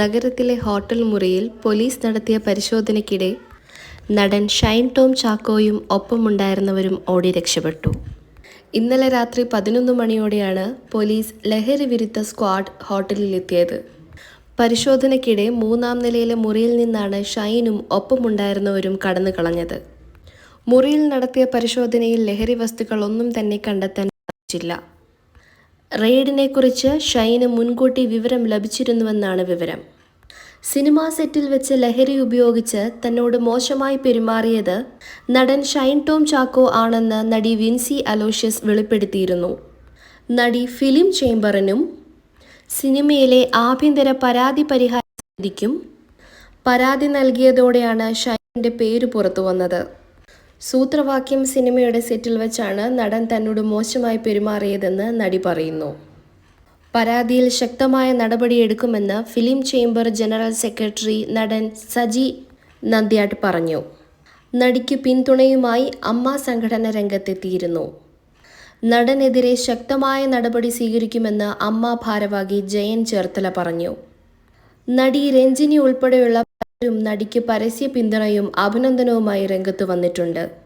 നഗരത്തിലെ ഹോട്ടൽ മുറിയിൽ പോലീസ് നടത്തിയ പരിശോധനയ്ക്കിടെ നടൻ ഷൈൻ ടോം ചാക്കോയും ഒപ്പമുണ്ടായിരുന്നവരും ഓടി രക്ഷപ്പെട്ടു. ഇന്നലെ രാത്രി പതിനൊന്ന് മണിയോടെയാണ് പോലീസ് ലഹരി വിരുദ്ധ സ്ക്വാഡ് ഹോട്ടലിലെത്തിയത്. പരിശോധനയ്ക്കിടെ മൂന്നാം നിലയിലെ മുറിയിൽ നിന്നാണ് ഷൈനും ഒപ്പമുണ്ടായിരുന്നവരും കടന്നു കളഞ്ഞത്. മുറിയിൽ നടത്തിയ പരിശോധനയിൽ ലഹരി വസ്തുക്കൾ ഒന്നും തന്നെ കണ്ടെത്താൻ സാധിച്ചില്ല. റെയ്ഡിനെക്കുറിച്ച് ഷൈന് മുൻകൂട്ടി വിവരം ലഭിച്ചിരുന്നുവെന്നാണ് വിവരം. സിനിമാ സെറ്റിൽ വെച്ച് ലഹരി ഉപയോഗിച്ച് തന്നോട് മോശമായി പെരുമാറിയത് നടൻ ഷൈൻ ടോം ചാക്കോ ആണെന്ന് നടി വിൻസി അലോഷ്യസ് വെളിപ്പെടുത്തിയിരുന്നു. നടി ഫിലിം ചേംബറിനും സിനിമയിലെ ആഭ്യന്തര പരാതി പരിഹാര സമിതിക്കും പരാതി നൽകിയതോടെയാണ് ഷൈന്റെ പേര് പുറത്തു വന്നത് സൂത്രവാക്യം സിനിമയുടെ സെറ്റിൽ വെച്ചാണ് നടൻ തന്നോട് മോശമായി പെരുമാറിയതെന്ന് നടി പറയുന്നു. പരാതിയിൽ ശക്തമായ നടപടിയെടുക്കുമെന്ന് ഫിലിം ചേംബർ ജനറൽ സെക്രട്ടറി നടൻ സജി നന്ദ്യാട്ട് പറഞ്ഞു. നടിക്ക് പിന്തുണയുമായി അമ്മ സംഘടന രംഗത്തെത്തിയിരുന്നു. നടനെതിരെ ശക്തമായ നടപടി സ്വീകരിക്കുമെന്ന് അമ്മ ഭാരവാഹി ജയൻ ചേർത്തല പറഞ്ഞു. നടി രഞ്ജിനി ഉൾപ്പെടെയുള്ള നടിക്ക് പരസ്യ പിന്തുണയും അഭിനന്ദനവുമായി രംഗത്ത് വന്നിട്ടുണ്ട്